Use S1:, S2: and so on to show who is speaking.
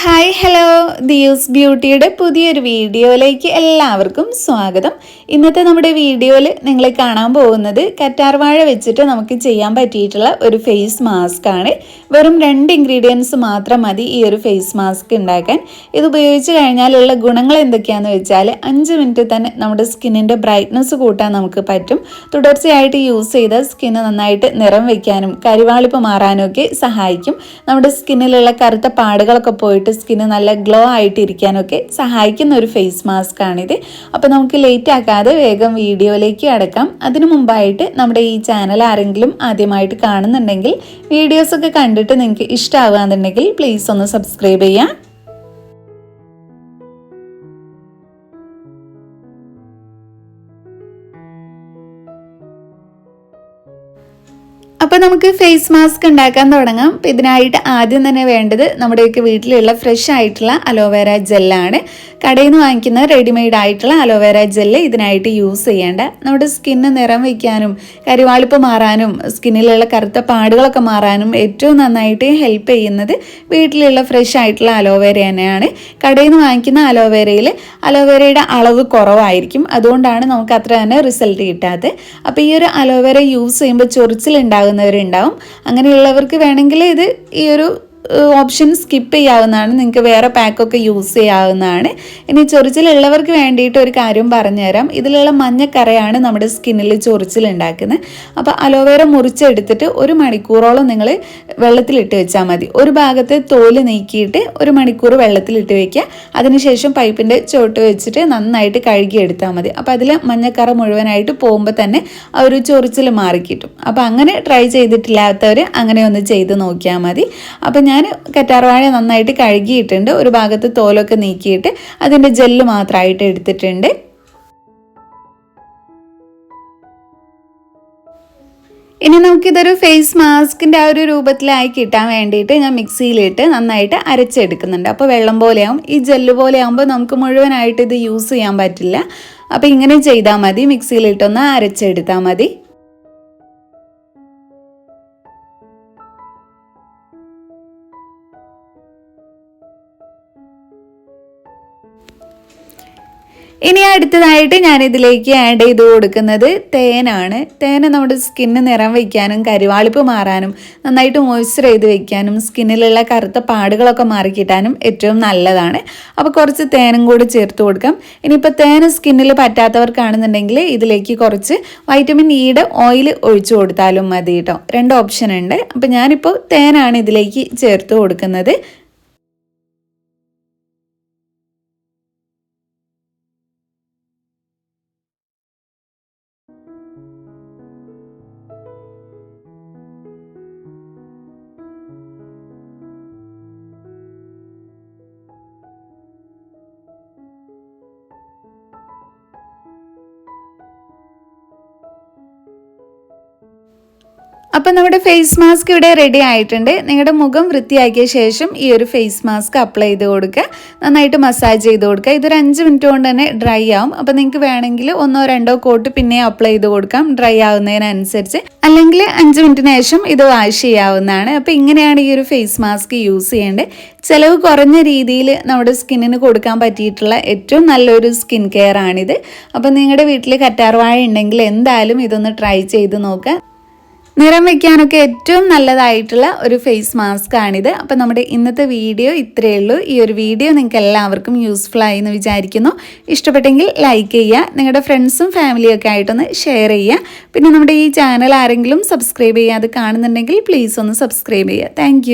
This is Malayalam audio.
S1: ഹായ് ഹലോ ദിയൂസ് ബ്യൂട്ടിയുടെ പുതിയൊരു വീഡിയോയിലേക്ക് എല്ലാവർക്കും സ്വാഗതം. ഇന്നത്തെ നമ്മുടെ വീഡിയോയിൽ നിങ്ങൾ കാണാൻ പോകുന്നത് കറ്റാർവാഴ വെച്ചിട്ട് നമുക്ക് ചെയ്യാൻ പറ്റിയിട്ടുള്ള ഒരു ഫേസ് മാസ്ക് ആണ്. വെറും രണ്ട് ഇൻഗ്രീഡിയൻസ് മാത്രം മതി ഈ ഒരു ഫേസ് മാസ്ക് ഉണ്ടാക്കാൻ. ഇത് ഉപയോഗിച്ച് കഴിഞ്ഞാലുള്ള ഗുണങ്ങൾ എന്തൊക്കെയാണെന്ന് വെച്ചാൽ അഞ്ച് മിനിറ്റ് തന്നെ നമ്മുടെ സ്കിന്നിന്റെ ബ്രൈറ്റ്നസ് കൂട്ടാൻ നമുക്ക് പറ്റും. തുടർച്ചയായിട്ട് യൂസ് ചെയ്ത സ്കിന്ന് നന്നായിട്ട് നിറം വയ്ക്കാനും കരിവാളിപ്പ് മാറാനും ഒക്കെ സഹായിക്കും. നമ്മുടെ സ്കിന്നിലുള്ള കറുത്ത പാടുകളൊക്കെ പോയിട്ട് സ്കിന്ന് നല്ല ഗ്ലോ ആയിട്ട് ഇരിക്കാനൊക്കെ സഹായിക്കുന്ന ഒരു ഫേസ് മാസ്ക് ആണിത് അപ്പോൾ നമുക്ക് ലേറ്റ് ആക്കാതെ വേഗം വീഡിയോയിലേക്ക് അടക്കാം അതിനു മുമ്പായിട്ട് നമ്മുടെ ഈ ചാനൽ ആരെങ്കിലും ആദ്യമായിട്ട് കാണുന്നുണ്ടെങ്കിൽ വീഡിയോസൊക്കെ കണ്ടിട്ട് നിങ്ങൾക്ക് ഇഷ്ടമാകുകയെന്നുണ്ടെങ്കിൽ പ്ലീസ് ഒന്ന് സബ്സ്ക്രൈബ് ചെയ്യാം അപ്പോൾ നമുക്ക് ഫേസ് മാസ്ക് ഉണ്ടാക്കാൻ തുടങ്ങാം. അപ്പോൾ ഇതിനായിട്ട് ആദ്യം തന്നെ വേണ്ടത് നമ്മുടെയൊക്കെ വീട്ടിലുള്ള ഫ്രഷ് ആയിട്ടുള്ള അലോവേര ജെല്ലാണ് കടയിൽ നിന്ന് വാങ്ങിക്കുന്ന റെഡിമെയ്ഡ് ആയിട്ടുള്ള അലോവേര ജെല്ല് ഇതിനായിട്ട് യൂസ് ചെയ്യേണ്ട. നമ്മുടെ സ്കിന്ന് നിറം വയ്ക്കാനും കരിവാളിപ്പ് മാറാനും സ്കിന്നിലുള്ള കറുത്ത പാടുകളൊക്കെ മാറാനും ഏറ്റവും നന്നായിട്ട് ഹെൽപ്പ് ചെയ്യുന്നത് വീട്ടിലുള്ള ഫ്രഷ് ആയിട്ടുള്ള അലോവേര തന്നെയാണ്. കടയിൽ നിന്ന് വാങ്ങിക്കുന്ന അലോവേരയിൽ അലോവേരയുടെ അളവ് കുറവായിരിക്കും. അതുകൊണ്ടാണ് നമുക്ക് അത്ര തന്നെ റിസൾട്ട് കിട്ടാത്തത്. അപ്പോൾ ഈ ഒരു അലോവേര യൂസ് ചെയ്യുമ്പോൾ ചൊറിച്ചിലുണ്ടാകുന്നവരുണ്ടാവും അങ്ങനെയുള്ളവർക്ക് വേണമെങ്കിൽ ഇത് ഈ ഒരു ഓപ്ഷൻ സ്കിപ്പ് ചെയ്യാവുന്നതാണ്. നിങ്ങൾക്ക് വേറെ പാക്കൊക്കെ യൂസ് ചെയ്യാവുന്നതാണ്. ഇനി ചൊറിച്ചിലുള്ളവർക്ക് വേണ്ടിയിട്ട് ഒരു കാര്യം പറഞ്ഞുതരാം. ഇതിലുള്ള മഞ്ഞക്കറയാണ് നമ്മുടെ സ്കിന്നിൽ ചൊറിച്ചിൽ ഉണ്ടാക്കുന്നത്. അപ്പോൾ അലോവേര മുറിച്ചെടുത്തിട്ട് ഒരു മണിക്കൂറോളം നിങ്ങൾ വെള്ളത്തിലിട്ട് വെച്ചാൽ മതി. ഒരു ഭാഗത്തെ തോൽ നീക്കിയിട്ട് ഒരു മണിക്കൂർ വെള്ളത്തിലിട്ട് വയ്ക്കുക അതിനുശേഷം പൈപ്പിന്റെ ചോട്ട് വെച്ചിട്ട് നന്നായിട്ട് കഴുകി എടുത്താൽ മതി. അപ്പോൾ അതിൽ മഞ്ഞക്കറ മുഴുവനായിട്ട് പോകുമ്പോൾ തന്നെ ആ ഒരു ചൊറിച്ചിൽ മാറിക്കിട്ടും. അപ്പോൾ അങ്ങനെ ട്രൈ ചെയ്തിട്ടില്ലാത്തവർ അങ്ങനെ ഒന്ന് ചെയ്ത് നോക്കിയാൽ മതി. അപ്പോൾ ഞാൻ കറ്റാർവാഴ നന്നായിട്ട് കഴുകിയിട്ടുണ്ട്. ഒരു ഭാഗത്ത് തോലൊക്കെ നീക്കിയിട്ട് അതിന്റെ ജെല്ല് മാത്രമായിട്ട് എടുത്തിട്ടുണ്ട്. ഇനി നമുക്കിതൊരു ഫേസ് മാസ്കിന്റെ ആ ഒരു രൂപത്തിലായി കിട്ടാൻ വേണ്ടിയിട്ട് ഞാൻ മിക്സിയിലിട്ട് നന്നായിട്ട് അരച്ചെടുക്കുന്നുണ്ട്. അപ്പോൾ വെള്ളം പോലെയാവും. ഈ ജെല്ല് പോലെ ആകുമ്പോൾ നമുക്ക് മുഴുവനായിട്ട് ഇത് യൂസ് ചെയ്യാൻ പറ്റില്ല. അപ്പോൾ ഇങ്ങനെ ചെയ്താൽ മതി. മിക്സിയിലിട്ടൊന്ന് അരച്ചെടുത്താൽ മതി. ഇനി അടുത്തതായിട്ട് ഞാൻ ഇതിലേക്ക് ആഡ് ചെയ്ത് കൊടുക്കുന്നത് തേനാണ്. തേന് നമ്മുടെ സ്കിന്ന് നിറം വയ്ക്കാനും കരുവാളിപ്പ് മാറാനും നന്നായിട്ട് മോയ്സ്ചർ ചെയ്ത് വെക്കാനും സ്കിന്നിലുള്ള കറുത്ത പാടുകളൊക്കെ മാറിക്കിട്ടാനും ഏറ്റവും നല്ലതാണ്. അപ്പോൾ കുറച്ച് തേനും കൂടി ചേർത്ത് കൊടുക്കാം. ഇനിയിപ്പോൾ തേന് സ്കിന്നിൽ പറ്റാത്തവർക്കാണെന്നുണ്ടെങ്കിൽ ഇതിലേക്ക് കുറച്ച് വൈറ്റമിൻ ഇയുടെ ഓയിൽ ഒഴിച്ചു കൊടുത്താലും മതി കേട്ടോ രണ്ട് ഓപ്ഷൻ ഉണ്ട്. അപ്പോൾ ഞാനിപ്പോൾ തേനാണ് ഇതിലേക്ക് ചേർത്ത് കൊടുക്കുന്നത്. അപ്പം നമ്മുടെ ഫേസ് മാസ്ക് ഇവിടെ റെഡി ആയിട്ടുണ്ട്. നിങ്ങളുടെ മുഖം വൃത്തിയാക്കിയ ശേഷം ഈ ഒരു ഫേസ് മാസ്ക് അപ്ലൈ ചെയ്ത് കൊടുക്കുക. നന്നായിട്ട് മസാജ് ചെയ്ത് കൊടുക്കുക. ഇതൊരു അഞ്ച് മിനിറ്റ് കൊണ്ട് തന്നെ ഡ്രൈ ആവും. അപ്പം നിങ്ങൾക്ക് വേണമെങ്കിൽ ഒന്നോ രണ്ടോ കോട്ട് പിന്നെ അപ്ലൈ ചെയ്ത് കൊടുക്കാം. ഡ്രൈ ആവുന്നതിനനുസരിച്ച്. അല്ലെങ്കിൽ അഞ്ച് മിനിറ്റിന് ശേഷം ഇത് വാഷ് ചെയ്യാവുന്നതാണ്. അപ്പം ഇങ്ങനെയാണ് ഈ ഒരു ഫേസ് മാസ്ക് യൂസ് ചെയ്യേണ്ടത്. ചിലവ് കുറഞ്ഞ രീതിയിൽ നമ്മുടെ സ്കിന്നിന് കൊടുക്കാൻ പറ്റിയിട്ടുള്ള ഏറ്റവും നല്ലൊരു സ്കിൻ കെയർ ആണിത്. അപ്പം നിങ്ങളുടെ വീട്ടിൽ കറ്റാർവാഴ ഉണ്ടെങ്കിൽ എന്തായാലും ഇതൊന്ന് ട്രൈ ചെയ്ത് നോക്കുക. നിറം വയ്ക്കാനൊക്കെ ഏറ്റവും നല്ലതായിട്ടുള്ള ഒരു ഫേസ് മാസ്ക് ആണിത്. അപ്പോൾ നമ്മുടെ ഇന്നത്തെ വീഡിയോ ഇത്രയേ ഉള്ളൂ. ഈ ഒരു വീഡിയോ നിങ്ങൾക്ക് എല്ലാവർക്കും യൂസ്ഫുൾ ആയി എന്ന് വിചാരിക്കുന്നു. ഇഷ്ടപ്പെട്ടെങ്കിൽ ലൈക്ക് ചെയ്യുക നിങ്ങളുടെ ഫ്രണ്ട്സും ഫാമിലിയും ഒക്കെ ആയിട്ടൊന്ന് ഷെയർ ചെയ്യുക. പിന്നെ നമ്മുടെ ഈ ചാനൽ ആരെങ്കിലും സബ്സ്ക്രൈബ് ചെയ്യാതെ കാണുന്നുണ്ടെങ്കിൽ പ്ലീസ് ഒന്ന് സബ്സ്ക്രൈബ് ചെയ്യുക. താങ്ക്